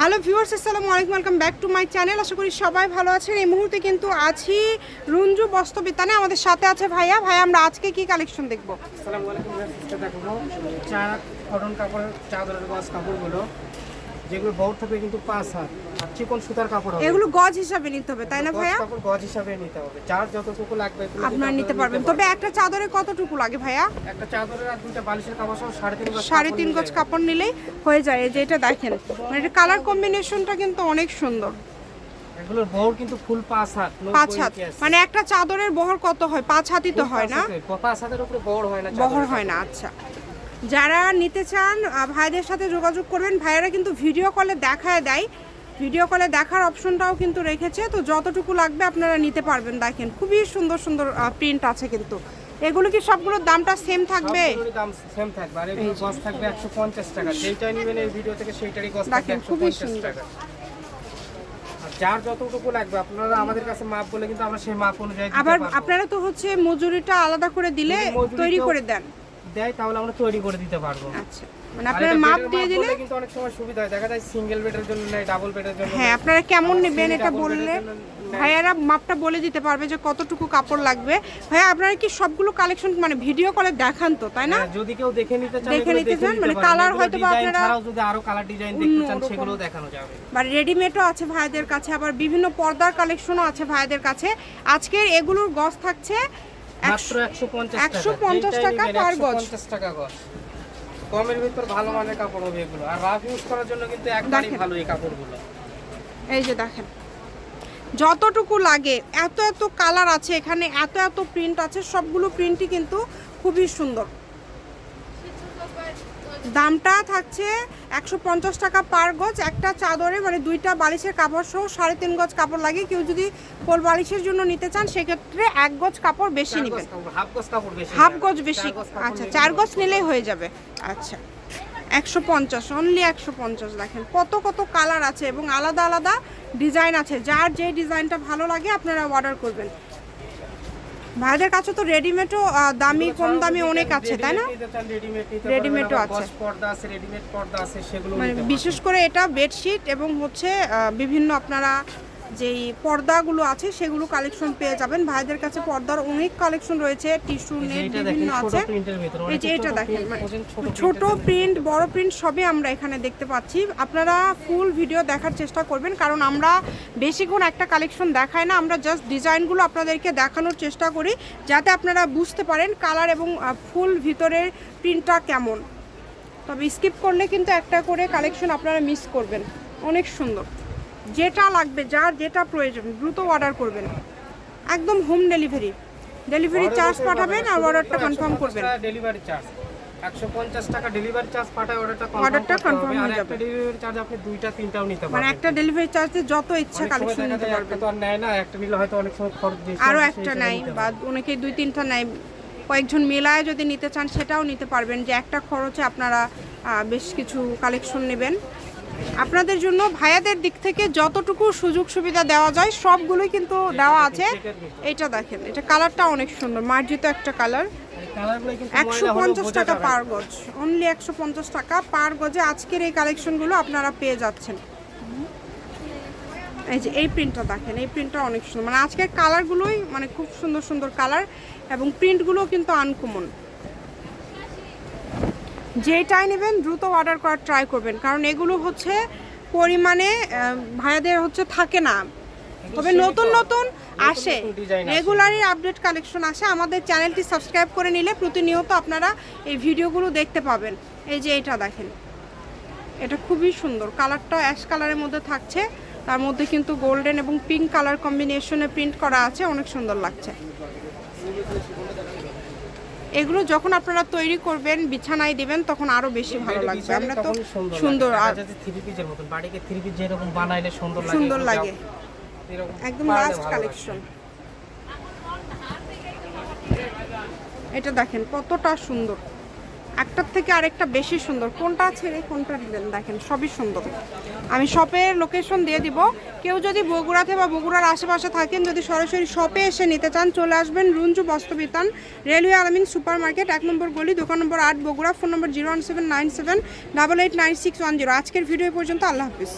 Hello viewers, আসসালামু আলাইকুম, welcome back to my channel. আশা করি সবাই ভালো আছেন। এই মুহূর্তে কিন্তু আছি রঞ্জু বস্ত্রবিতানে, আমাদের সাথে আছে ভাইয়া। ভাইয়া, আমরা আজকে কি কালেকশন দেখব? আসসালামু আলাইকুম চার কটন কাপড়ের চাদরের গজ কাপড়গুলো, যেগুলো বড় থেকে কিন্তু পাঁচ হাত। চিকন সুতার কাপড় হবে। এগুলো গজ হিসাবে নিতে হবে তাই না ভাইয়া? কাপড় গজ হিসাবে নিতে হবে। যার যতটুকু লাগবে আপনারা নিতে পারবেন। তবে একটা চাদরে কতটুকু লাগে ভাইয়া? একটা চাদরের আর দুটো বালিশের কাপড় সহ সাড়ে তিন গজ সাড়ে কাপড় তিন নিলে গজ কাপড় নিলেই হয়ে যায়। এই যে এটা দেখেন মানে এটা কালার কম্বিনেশনটা কিন্তু অনেক সুন্দর। এগুলোর বহর কিন্তু ফুল পাঁচ হাত পাঁচ হাত। মানে একটা চাদরের বহর কত হয়? পাঁচ হাতই তো হয় না? পাঁচ হাতের উপরে বহর হয় না বহর হয় না আচ্ছা। যারা নিতে চান ভাইদের সাথে যোগাযোগ করবেন। ভাইয়েরা কিন্তু ভিডিও কলে দেখায় দেয়। ভিডিও কলে দেখার অপশনটাও কিন্তু রেখেছে। তো যতটুকু লাগবে আপনারা নিতে পারবেন। দেখেন খুবই সুন্দর সুন্দর প্রিন্ট আছে কিন্তু। এগুলো কি সবগুলোর দামটা সেম থাকবে? দাম সেম থাকবে। আর এগুলো গজ থাকবে একশো পঞ্চাশ টাকা। যেইটাই নেবেন এই ভিডিও থেকে সেইটারই গজ থাকবে দেখেন, একশো খুবই পঞ্চাশ সুন্দর। টাকা। আর যার যতটুকু লাগবে আপনারা আমাদের কাছে মাপ বলে কিন্তু আমরা সেই মাপ অনুযায়ী আবার আপনারা তো হচ্ছে মজুরিটা আলাদা করে দিলে তৈরি করে দেন। দেয় তাহলে আমরা তৈরি করে দিতে পারব। আচ্ছা। মানে আপনারা মাপ দিয়ে দিলে কিন্তু অনেক সময় সুবিধা হয়। দেখা যায় সিঙ্গেল বেডের জন্য নেয় ডাবল বেডের জন্য হ্যাঁ আপনারা কেমন নেবেন এটা বললে? ভাইয়ারা মাপটা বলে দিতে পারবে যে কতটুকু কাপড় লাগবে। ভাইয়া আপনারা কি সবগুলো কালেকশন মানে ভিডিও কলে দেখান তো তাই না? হ্যাঁ, যদি কেউ দেখে নিতে চান দেখে নিতে চান, মানে এগুলো হয়তো বা আপনারা যদি আরও কালার ডিজাইন দেখতে চান সেগুলো দেখানো যাবে। বা রেডিমেডও আছে ভাইদের কাছে আবার বিভিন্ন পর্দার কালেকশনও আছে ভাইদের কাছে। আজকের এগুলোর গজ থাকছে মাত্র 150 টাকা। 150 টাকা নেবেন, গজ। 150 টাকা গজ। কমের ভিতর ভালো মানের কাপড় হবে এগুলো। আর রাফ ইউজ করার জন্য কিন্তু একদমই ভালো এই কাপড়গুলো। এই যে দেখেন। যতটুকু লাগে এত এত কালার আছে এখানে এত এত প্রিন্ট আছে সবগুলো প্রিন্টই কিন্তু খুবই সুন্দর। দামটা থাকছে একশো পঞ্চাশ টাকা পার গজ। একটা চাদরে মানে দুইটা বালিশের কাপড় সহ সাড়ে তিন গজ কাপড় লাগে। কেউ যদি কোল বালিশের জন্য নিতে চান সেক্ষেত্রে এক গজ কাপড় বেশি নেবেন হাফ গজ বেশি আচ্ছা চার গজ নিলেই হয়ে যাবে। আচ্ছা একশো পঞ্চাশ অনলি একশো পঞ্চাশ দেখেন। কত কত কালার আছে এবং আলাদা আলাদা ডিজাইন আছে। যার যে ডিজাইনটা ভালো লাগে আপনারা অর্ডার করবেন। ভাইদের কাছে তো রেডিমেডও দামি কম দামি অনেক আছে তাই না রেডিমেডও আছে। পর্দা আছে রেডিমেড পর্দা আছে সেগুলো মানে বিশেষ করে এটা বেডশিট এবং হচ্ছে বিভিন্ন আপনারা যেই পর্দাগুলো আছে সেগুলো কালেকশন পেয়ে যাবেন। ভাইদের কাছে পর্দার অনেক কালেকশন রয়েছে টিস্যু। নেট বিভিন্ন আছে। এই যে এটা দেখেন মানে ছোট প্রিন্ট বড় প্রিন্ট সবই আমরা এখানে দেখতে পাচ্ছি। আপনারা ফুল ভিডিও দেখার চেষ্টা করবেন কারণ আমরা বেশিক্ষণ একটা কালেকশন দেখাই না আমরা জাস্ট ডিজাইনগুলো আপনাদেরকে দেখানোর চেষ্টা করি যাতে আপনারা বুঝতে পারেন কালার এবং ফুল ভিতরের প্রিন্টটা কেমন। তবে স্কিপ করলে কিন্তু একটা করে কালেকশন আপনারা মিস করবেন। অনেক সুন্দর। যেটা লাগবে যার যেটা প্রয়োজন দ্রুত অর্ডার করবেন। একদম হোম ডেলিভারি ডেলিভারি চার্জ পাঠাবেন আর অর্ডারটা কনফার্ম করবেন। ডেলিভারি চার্জ 150 টাকা ডেলিভারি চার্জ পাঠায় অর্ডারটা অর্ডারটা কনফার্ম করতে হবে। হয়ে আর একটা ডেলিভারি চার্জ আপনি দুইটা তিনটাও নিতে মানে একটা ডেলিভারি চার্জে যত ইচ্ছা কালেকশন নিতে পারবেন। তো আর নেয় না একটা নিলে হয়তো অনেক সময় খরচ বেশি আরও একটা নাই বা পারবেন। অনেকে দুই তিনটা নাই কয়েকজন মেলায় যদি নিতে চান সেটাও নিতে পারবেন যে একটা খরচে আপনারা বেশ কিছু কালেকশন নেবেন। আপনাদের জন্য ভাইয়াদের দিক থেকে যতটুকু সুযোগ সুবিধা দেওয়া যায়, সবগুলোই কিন্তু দেওয়া আছে। এটা দেখেন, এটা কালারটা অনেক সুন্দর, মার্জিত একটা কালার। একশো পঞ্চাশ টাকা পার গজ অনলি একশো পঞ্চাশ টাকা পার গজে আজকের এই কালেকশনগুলো আপনারা পেয়ে যাচ্ছেন। এই যে, এই প্রিন্টটা দেখেন, এই প্রিন্টটা অনেক সুন্দর। মানে আজকের কালারগুলোই মানে খুব সুন্দর সুন্দর কালার এবং প্রিন্টগুলো কিন্তু আনকমন যেটাই নেবেন দ্রুত অর্ডার করার ট্রাই করবেন। কারণ এগুলো হচ্ছে পরিমাণে ভাইয়াদের হচ্ছে থাকে না। তবে নতুন নতুন আসে। আসে। রেগুলারই আপডেট কালেকশন আসে। আমাদের চ্যানেলটি সাবস্ক্রাইব করে নিলে প্রতিনিয়ত আপনারা এই ভিডিওগুলো দেখতে পাবেন। এই যে এটা দেখেন। এটা খুবই সুন্দর। কালারটা অ্যাশ কালারের মধ্যে থাকছে। তার মধ্যে কিন্তু গোল্ডেন এবং পিঙ্ক কালার কম্বিনেশনে প্রিন্ট করা আছে। অনেক সুন্দর লাগছে। এগুলো যখন আপনারা তৈরি করবেন বিছানায় দিবেন তখন আরও বেশি ভালো লাগবে। আমরা তো সুন্দর। আর থ্রি পিসের মতন। বাড়িকে থ্রি পিস যেরকম বানাইলে সুন্দর লাগে সুন্দর লাগে। একদম লাস্ট কালেকশন এটা দেখেন কতটা সুন্দর। একটার থেকে আরেকটা বেশি সুন্দর। কোনটা ছেড়ে কোনটা দিলেন? দেখেন, সবই সুন্দর। আমি শপের লোকেশন দিয়ে দিব। কেউ যদি বগুড়াতে বা বগুড়ার আশেপাশে থাকেন, যদি সরাসরি শপে এসে নিতে চান, চলে আসবেন Runju Bastrabitan railway Almin super market এক নম্বর গলি, দোকান নম্বর আট, Bogura, phone number zero one seven nine seven, double eight nine six one zero. আজকের ভিডিও পর্যন্ত আল্লাহ হাফিজ।